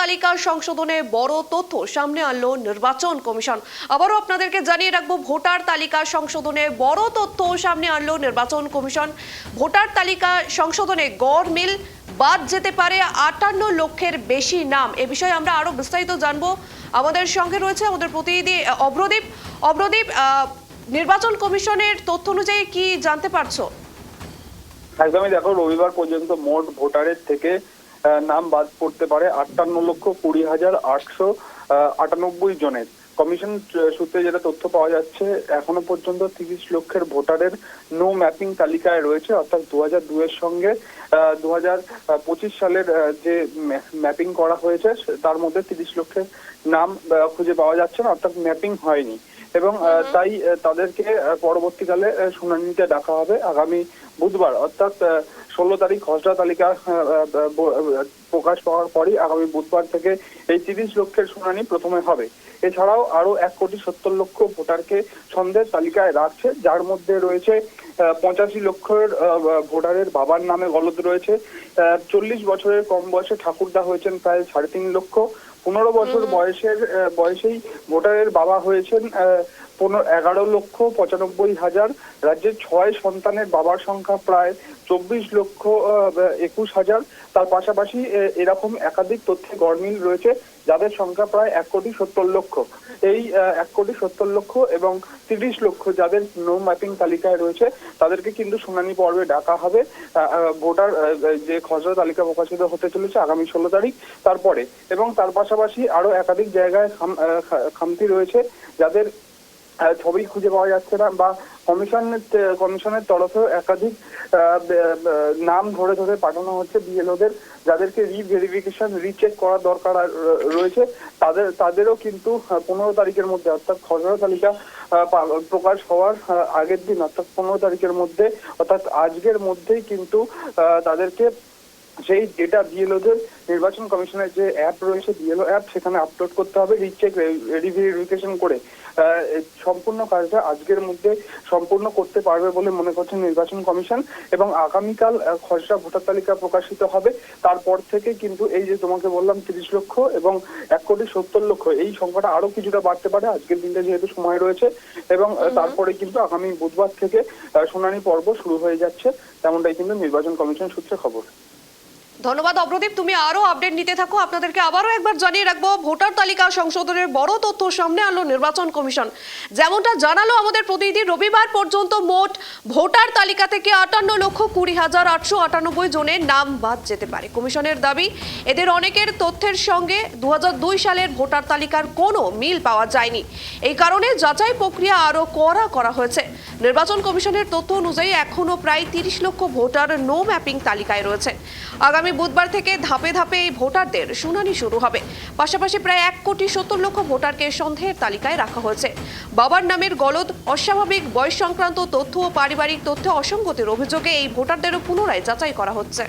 তালিকা সংশোধনে বড় তথ্য সামনে আনলো নির্বাচন কমিশন। আবারও আপনাদেরকে জানিয়ে রাখব ভোটার তালিকা সংশোধনে বড় তথ্য সামনে আনলো নির্বাচন কমিশন। ভোটার তালিকা সংশোধনে গড় মিল বাদ যেতে পারে আটান্ন লক্ষের বেশি নাম। এ বিষয়ে আমরা আরও বিস্তারিত জানব। আমাদের সঙ্গে রয়েছে আমাদের প্রতিনিধি অভ্রদীপ আহ, নির্বাচন কমিশনের তথ্য অনুযায়ী কি জানতে পারছ? একদমই দেখো রবিবার পর্যন্ত মোট ভোটারের থেকে নাম বাদ পড়তে পারে আটান্ন লক্ষ কুড়ি হাজার আটশো আটানব্বই জনের। কমিশন সূত্রে যেটা তথ্য পাওয়া যাচ্ছে, এখনও পর্যন্ত তিরিশ লক্ষের ভোটারের নো ম্যাপিং তালিকায় রয়েছে। অর্থাৎ দু হাজার দুয়ের সঙ্গে দু হাজার পঁচিশ সালের যে ম্যাপিং করা হয়েছে তার মধ্যে তিরিশ লক্ষের নাম খুঁজে পাওয়া যাচ্ছে না, অর্থাৎ ম্যাপিং হয়নি। এবং তাই তাদেরকে পরবর্তীকালে শুনানিতে ডাকা হবে আগামী বুধবার। অর্থাৎ ষোলো তারিখ খসড়া তালিকা প্রকাশ পাওয়ার পরই আগামী বুধবার থেকে এই তিরিশ লক্ষের শুনানি প্রথমে হবে। এছাড়াও আরও এক কোটি সত্তর লক্ষ ভোটারকে সন্দেহের তালিকায় রাখছে। যার মধ্যে রয়েছে পঁচাশি লক্ষের ভোটারের বাবার নামে গলদ রয়েছে। চল্লিশ বছরের কম বয়সে ঠাকুরদা হয়েছেন প্রায় সাড়ে তিন লক্ষ। পনেরো বছর বয়সের বয়সেই ভোটারের বাবা হয়েছেন পনেরো এগারো লক্ষ পঁচানব্বই হাজার। রাজ্যের ছয় সন্তানের বাবার সংখ্যা প্রায় চব্বিশ লক্ষ একুশ হাজার। তার পাশাপাশি এরকম একাধিক তথ্যে গড়মিল রয়েছে যাদের সংখ্যা প্রায় এক কোটি সত্তর লক্ষ। এই এক কোটি সত্তর লক্ষ এবং তিরিশ লক্ষ যাদের নো ম্যাপিং তালিকায় রয়েছে তাদেরকে কিন্তু শুনানি পর্বে ডাকা হবে। ভোটার যে খসড়া তালিকা প্রকাশিত হতে চলেছে আগামী ষোলো তারিখ তারপরে। এবং তার পাশাপাশি আরও একাধিক জায়গায় খামতি রয়েছে যাদের ছবি খুঁজে পাওয়া যাচ্ছে না বা কমিশনের কমিশনের তরফেও একাধিক নাম ধরে ধরে পাঠানো হচ্ছে বিএলওদের যাদেরকে রিভেরিফিকেশন রিচেক করা দরকার রয়েছে। তাদের, তাদেরও কিন্তু পনেরো তারিখের মধ্যে অর্থাৎ খসড়া তালিকা প্রকাশ হওয়ার আগের দিন অর্থাৎ পনেরো তারিখের মধ্যে, অর্থাৎ আজকের মধ্যেই কিন্তু তাদেরকে সেই ডেটা বিএলওদের নির্বাচন কমিশনের যে অ্যাপ রয়েছে বিএলও অ্যাপ সেখানে আপলোড করতে হবে রিচেক রিভেরিফিকেশন করে। সম্পূর্ণ কাজটা আজকের মধ্যে সম্পূর্ণ করতে পারবে বলে মনে করছে নির্বাচন কমিশন এবং আগামীকাল খসড়া ভোটার তালিকা প্রকাশিত হবে। তারপর থেকে কিন্তু এই যে তোমাকে বললাম তিরিশ লক্ষ এবং এক কোটি সত্তর লক্ষ এই সংখ্যাটা আরও কিছুটা বাড়তে পারে। আজকের দিনটা যেহেতু সময় রয়েছে এবং তারপরে কিন্তু আগামী বুধবার থেকে শুনানি পর্ব শুরু হয়ে যাচ্ছে। তেমনটাই কিন্তু নির্বাচন কমিশন সূত্রে খবর। ধন্যবাদ অপ্রদীপ, তুমি আরও আপডেট নিতে থাকো। আপনাদেরকে আবারও একবার জানিয়ে রাখব, ভোটার তালিকা সংশোধনের বড় তথ্য সামনে আনলো নির্বাচন কমিশন। যেমনটা জানালো আমাদের প্রতিনিধি, রবিবার পর্যন্ত মোট ভোটার তালিকা থেকে আটান্ন লক্ষ কুড়ি হাজার আটশো আটানব্বই জনের নাম বাদ যেতে পারে। কমিশনের দাবি, এদের অনেকের তথ্যের সঙ্গে দু হাজার দুই সালের ভোটার তালিকার কোনো মিল পাওয়া যায়নি। এই কারণে যাচাই প্রক্রিয়া আরও কড়া করা হয়েছে। নির্বাচন কমিশনের তথ্য অনুযায়ী এখনও প্রায় তিরিশ লক্ষ ভোটার নো ম্যাপিং তালিকায় রয়েছে। আগামী বুধবার থেকে ধাপে ধাপে এই ভোটারদের শুনানি শুরু হবে। পাশাপাশি প্রায় এক কোটি সত্তর লক্ষ ভোটারকে সন্দেহের তালিকায় রাখা হয়েছে। বাবার নামের গলদ, অস্বাভাবিক বয়স সংক্রান্ত তথ্য ও পারিবারিক তথ্য অসঙ্গতির অভিযোগে এই ভোটারদেরও পুনরায় যাচাই করা হচ্ছে।